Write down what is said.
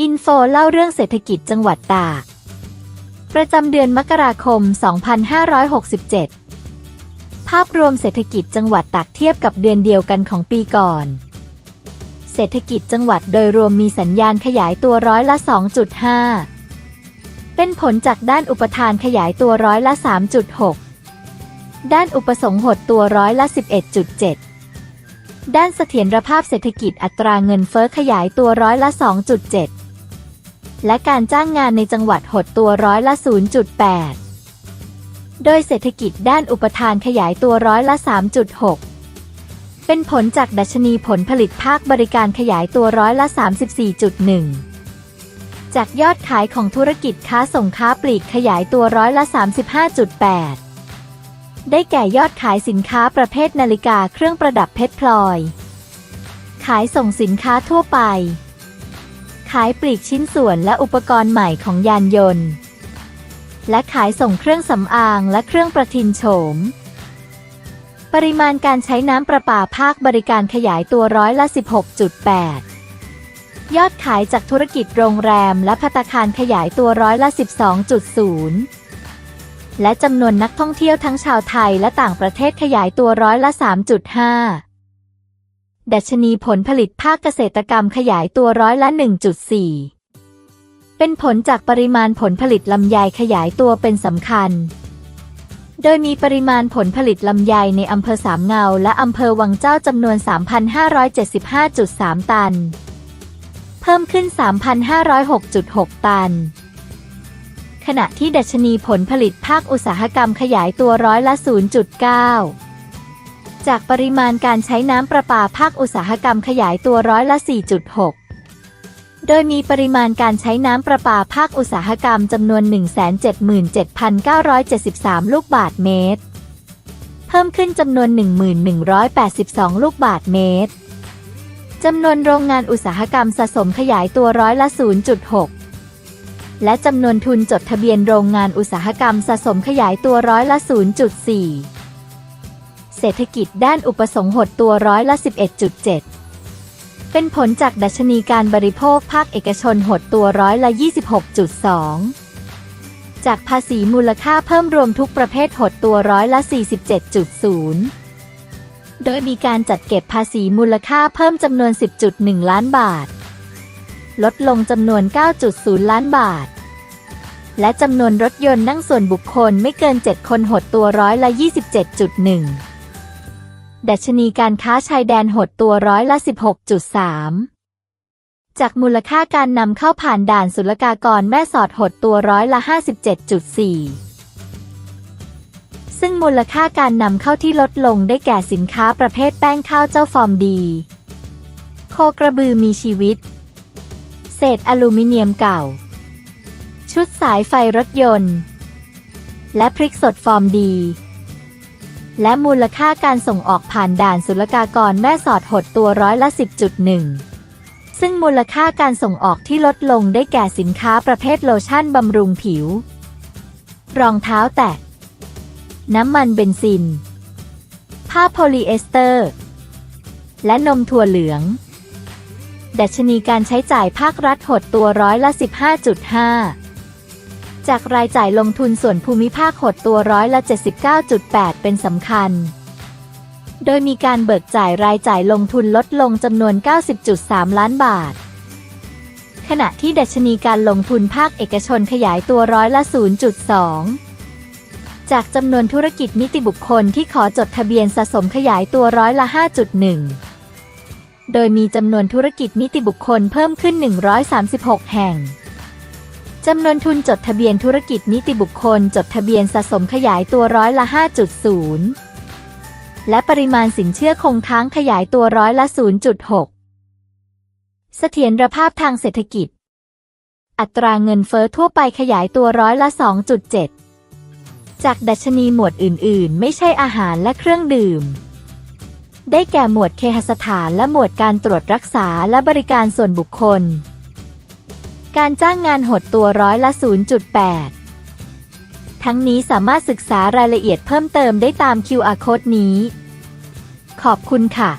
อินโฟเล่าเรื่องเศรษฐกิจจังหวัดตาก ประจำเดือนมกราคม 2567 ภาพรวมเศรษฐกิจจังหวัดตากเทียบกับเดือนเดียวกันของปีก่อน เศรษฐกิจจังหวัดโดยรวมมีสัญญาณขยายตัวร้อยละ 2.5 เป็นผลจากด้านอุปทานขยายตัวร้อยละ 3.6 ด้านอุปสงค์หดตัวร้อยละ 11.7ด้านเสถียรภาพเศรษฐกิจอัตราเงินเฟ้อขยายตัวร้อยละ 2.7 และการจ้างงานในจังหวัดหดตัวร้อยละ 0.8 โดยเศรษฐกิจด้านอุปทานขยายตัวร้อยละ 3.6 เป็นผลจากดัชนีผลผลิตภาคบริการขยายตัวร้อยละ 34.1 จากยอดขายของธุรกิจค้าส่งค้าปลีกขยายตัวร้อยละ 35.8 ได้แก่ยอดขายสินค้าประเภทนาฬิกาเครื่องประดับเพชรพลอย ขายส่งสินค้าทั่วไป ขายปลีกชิ้นส่วนและอุปกรณ์ใหม่ของยานยนต์ และขายส่งเครื่องสำอางและเครื่องประทินโฉม ปริมาณการใช้น้ำประปาภาคบริการขยายตัวร้อยละ 16.8 ยอดขายจากธุรกิจโรงแรมและภัตตาคารขยายตัวร้อยละ 12.0 และจำนวนนักท่องเที่ยวทั้งชาวไทยและต่างประเทศขยายตัวร้อยละ 3.5 ดัชนีผลผลิตภาคเกษตรกรรมขยายตัวร้อยละ 1.4 เป็นผลจากปริมาณผลผลิตลำไยขยายตัวเป็นสำคัญ โดยมีปริมาณผลผลิตลำไยในอำเภอสามเงา และอำเภอวังเจ้าจำนวน 3,575.3 ตัน เพิ่มขึ้น 3,506.6 ตัน ขณะที่ดัชนีผลผลิตภาคอุตสาหกรรมขยายตัวร้อยละ 0.9 จากปริมาณการใช้น้ำประปาภาคอุตสาหกรรมขยายตัวร้อยละ 4.6 โดยมีปริมาณการใช้น้ำประปาภาคอุตสาหกรรมจำนวน 177,973 ลูกบาทเมตร เพิ่มขึ้นจำนวน 1,182 ลูกบาทเมตร จำนวนโรงงานอุตสาหกรรมสะสมขยายตัวร้อยละ 0.6และจำนวนทุนจดทะเบียนโรงงานอุตสาหกรรมสะสมขยายตัวร้อยละ 0.4 เศรษฐกิจด้านอุปสงค์หดตัวร้อยละ 11.7 เป็นผลจากดัชนีการบริโภคภาคเอกชนหดตัวร้อยละ 26.2 จากภาษีมูลค่าเพิ่มรวมทุกประเภทหดตัวร้อยละ 47.0 โดยมีการจัดเก็บภาษีมูลค่าเพิ่มจำนวน 10.1 ล้านบาท ลดลงจำนวน 9.0 ล้านบาทและจำนวนรถยนต์นั่งส่วนบุคคลไม่เกิน 7 คนหดตัวร้อยละ 27.1 ดัชนีการค้าชายแดนหดตัวร้อยละ 16.3 จากมูลค่าการนำเข้าผ่านด่านศุลกากรแม่สอดหดตัวร้อยละ 57.4 ซึ่งมูลค่าการนำเข้าที่ลดลงได้แก่สินค้าประเภทแป้งข้าวเจ้าฟอร์มดี โคกระบือมีชีวิต เศษอลูมิเนียมเก่า ชุดสายไฟรถยนต์ และพริกสดฟอร์มดี และมูลค่าการส่งออกผ่านด่านศุลกากรแม่สอดหดตัวร้อยละ 10.1 ซึ่งมูลค่าการส่งออกที่ลดลงได้แก่สินค้าประเภทโลชั่นบำรุงผิว รองเท้าแตะ น้ำมันเบนซิน ผ้าโพลีเอสเตอร์ และนมถั่วเหลือง ดัชนีการใช้จ่ายภาครัฐหดตัวร้อยละ 15.5 จากรายจ่ายลงทุนส่วนภูมิภาคหดตัวร้อยละ 79.8 เป็นสำคัญ โดยมีการเบิกจ่ายรายจ่ายลงทุนลดลงจำนวน 90.3 ล้านบาท ขณะที่ดัชนีการลงทุนภาคเอกชนขยายตัวร้อยละ 0.2 จากจำนวนธุรกิจนิติบุคคลที่ขอจดทะเบียนสะสมขยายตัวร้อยละ 5.1 โดยมีจำนวนธุรกิจนิติบุคคลเพิ่มขึ้น 136 แห่ง จำนวนทุนจดทะเบียนธุรกิจนิติบุคคล จดทะเบียนสะสมขยายตัวร้อยละ 5.0 และปริมาณสินเชื่อคงค้างขยายตัวร้อยละ 0.6 เสถียรภาพทางเศรษฐกิจ อัตราเงินเฟ้อทั่วไปขยายตัวร้อยละ 2.7 จากดัชนีหมวดอื่น ๆ ไม่ใช่อาหารและเครื่องดื่ม ได้แก่หมวดเคหสถานและหมวดการตรวจรักษาและบริการส่วนบุคคล การจ้างงานหดตัวร้อยละ 0.8 ทั้งนี้สามารถศึกษารายละเอียดเพิ่มเติมได้ตาม QR Code นี้ ขอบคุณค่ะ